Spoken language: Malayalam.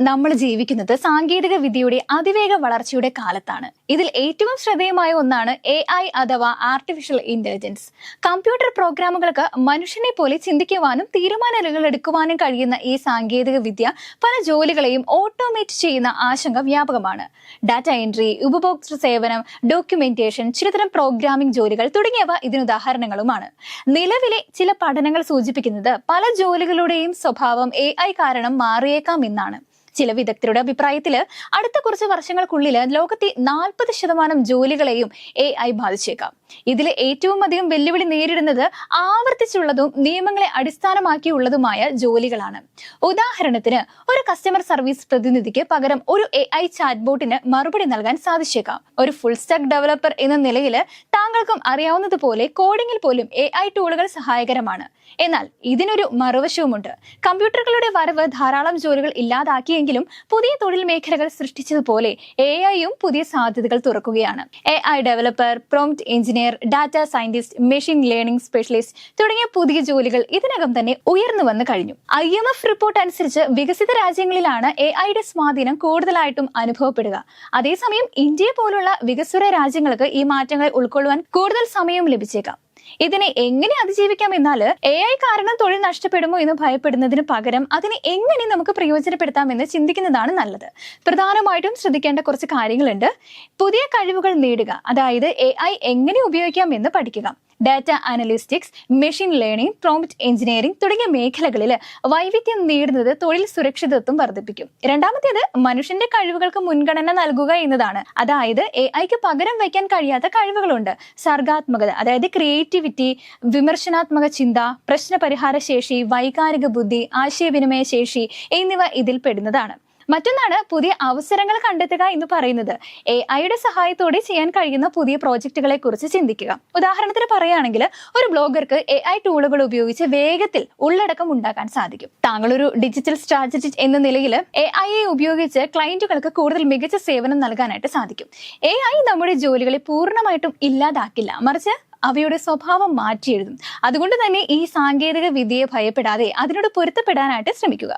നമ്മൾ ജീവിക്കുന്നത് സാങ്കേതിക വിദ്യയുടെ അതിവേഗ വളർച്ചയുടെ കാലത്താണ്. ഇതിൽ ഏറ്റവും ശ്രദ്ധേയമായ ഒന്നാണ് എ ഐ അഥവാ ആർട്ടിഫിഷ്യൽ ഇന്റലിജൻസ് കമ്പ്യൂട്ടർ പ്രോഗ്രാമുകൾക്ക് മനുഷ്യനെ പോലെ ചിന്തിക്കുവാനും തീരുമാനങ്ങൾ എടുക്കുവാനും കഴിയുന്ന ഈ സാങ്കേതിക വിദ്യ പല ജോലികളെയും ഓട്ടോമേറ്റ് ചെയ്യുന്ന ആശങ്ക വ്യാപകമാണ്. ഡാറ്റ എൻട്രി ഉപഭോക്തൃ സേവനം ഡോക്യുമെന്റേഷൻ ചിലതരം പ്രോഗ്രാമിംഗ് ജോലികൾ തുടങ്ങിയവ ഇതിനുദാഹരണങ്ങളുമാണ് നിലവിലെ ചില പഠനങ്ങൾ സൂചിപ്പിക്കുന്നത് പല ജോലികളുടെയും സ്വഭാവം എ ഐ കാരണം മാറിയേക്കാം എന്നാണ്. ചില വിദഗ്ധരുടെ അഭിപ്രായത്തിൽ അടുത്ത കുറച്ച് വർഷങ്ങൾക്കുള്ളിൽ ലോകത്തെ നാൽപ്പത് ശതമാനം ജോലികളെയും എ ഐ ബാധിച്ചേക്കാം. ഇതിൽ ഏറ്റവും അധികം വെല്ലുവിളി നേരിടുന്നത് ആവർത്തിച്ചുള്ളതും നിയമങ്ങളെ അടിസ്ഥാനമാക്കിയുള്ളതുമായ ജോലികളാണ്. ഉദാഹരണത്തിന് ഒരു കസ്റ്റമർ സർവീസ് പ്രതിനിധിക്ക് പകരം ഒരു എ ഐ ചാറ്റ്ബോട്ടിന് മറുപടി നൽകാൻ സാധിച്ചേക്കാം. ഒരു ഫുൾ സ്റ്റാക്ക് ഡെവലപ്പർ എന്ന നിലയിൽ താങ്കൾക്കും അറിയാവുന്നതുപോലെ കോഡിംഗിൽ പോലും എ ഐ ടൂളുകൾ സഹായകരമാണ്. എന്നാൽ ഇതിനൊരു മറുവശവുമുണ്ട്. കമ്പ്യൂട്ടറുകളുടെ വരവ് ധാരാളം ജോലികൾ ഇല്ലാതാക്കിയെങ്കിലും പുതിയ തൊഴിൽ മേഖലകൾ സൃഷ്ടിച്ചതുപോലെ എ ഐയും പുതിയ സാധ്യതകൾ തുറക്കുകയാണ്. A I developer prompt engineer data scientist machine learning specialist തുടങ്ങിയ പുതിയ ജോലികൾ ഇതിനകം തന്നെ ഉയർന്നു വന്നു കഴിഞ്ഞു. ഐ എം എഫ് റിപ്പോർട്ട് അനുസരിച്ച് വികസിത രാജ്യങ്ങളിലാണ് എ ഐയുടെ സ്വാധീനം കൂടുതലായിട്ടും അനുഭവപ്പെടുക. അതേസമയം ഇന്ത്യ പോലുള്ള വികസ്വര രാജ്യങ്ങൾക്ക് ഈ മാറ്റങ്ങൾ ഉൾക്കൊള്ളുവാൻ കൂടുതൽ സമയവും ലഭിച്ചേക്കാം. ഇതിനെ എങ്ങനെ അതിജീവിക്കാം എന്നാൽ എ ഐ കാരണം തൊഴിൽ നഷ്ടപ്പെടുമോ എന്ന് ഭയപ്പെടുന്നതിന് പകരം അതിനെ എങ്ങനെ നമുക്ക് പ്രയോജനപ്പെടുത്താമെന്ന് ചിന്തിക്കുന്നതാണ് നല്ലത്. പ്രധാനമായിട്ടും ശ്രദ്ധിക്കേണ്ട കുറച്ച് കാര്യങ്ങളുണ്ട്. പുതിയ കഴിവുകൾ നേടുക അതായത് എ ഐ എങ്ങനെ ഉപയോഗിക്കാം എന്ന് പഠിക്കുക. Data analytics machine learning prompt engineering തുടങ്ങിയ മേഖലകളിൽ വൈവിധ്യം നേടുന്നത് തൊഴിൽ സുരക്ഷിതത്വം വർദ്ധിപ്പിക്കും. രണ്ടാമത്തേത് മനുഷ്യന്റെ കഴിവുകൾക്ക് മുൻഗണന നൽകുക എന്നതാണ്. അതായത് എ ഐക്ക് പകരം വയ്ക്കാൻ കഴിയാത്ത കഴിവുകളുണ്ട്. സർഗാത്മകത അതായത് ക്രിയേറ്റിവിറ്റി വിമർശനാത്മക ചിന്ത പ്രശ്നപരിഹാര ശേഷി വൈകാരിക ബുദ്ധി ആശയവിനിമയ ശേഷി എന്നിവ ഇതിൽ പെടുന്നതാണ്. മറ്റൊന്നാണ് പുതിയ അവസരങ്ങൾ കണ്ടെത്തുക എന്ന് പറയുന്നത്. എ ഐയുടെ സഹായത്തോടെ ചെയ്യാൻ കഴിയുന്ന പുതിയ പ്രോജക്റ്റുകളെ കുറിച്ച് ചിന്തിക്കുക. ഉദാഹരണത്തിന് പറയുകയാണെങ്കിൽ ഒരു ബ്ലോഗർക്ക് എ ഐ ടൂളുകൾ ഉപയോഗിച്ച് വേഗത്തിൽ ഉള്ളടക്കം ഉണ്ടാക്കാൻ സാധിക്കും. താങ്കൾ ഒരു ഡിജിറ്റൽ സ്ട്രാറ്റജിസ്റ്റ് എന്ന നിലയിൽ എ ഐയെ ഉപയോഗിച്ച് ക്ലയന്റുകൾക്ക് കൂടുതൽ മികച്ച സേവനം നൽകാനായിട്ട് സാധിക്കും. എ ഐ നമ്മുടെ ജോലികളെ പൂർണമായിട്ടും ഇല്ലാതാക്കില്ല. മറിച്ച് അവയുടെ സ്വഭാവം മാറ്റിയെഴുതും. അതുകൊണ്ട് തന്നെ ഈ സാങ്കേതിക വിദ്യയെ ഭയപ്പെടാതെ അതിനോട് പൊരുത്തപ്പെടാനായിട്ട് ശ്രമിക്കുക.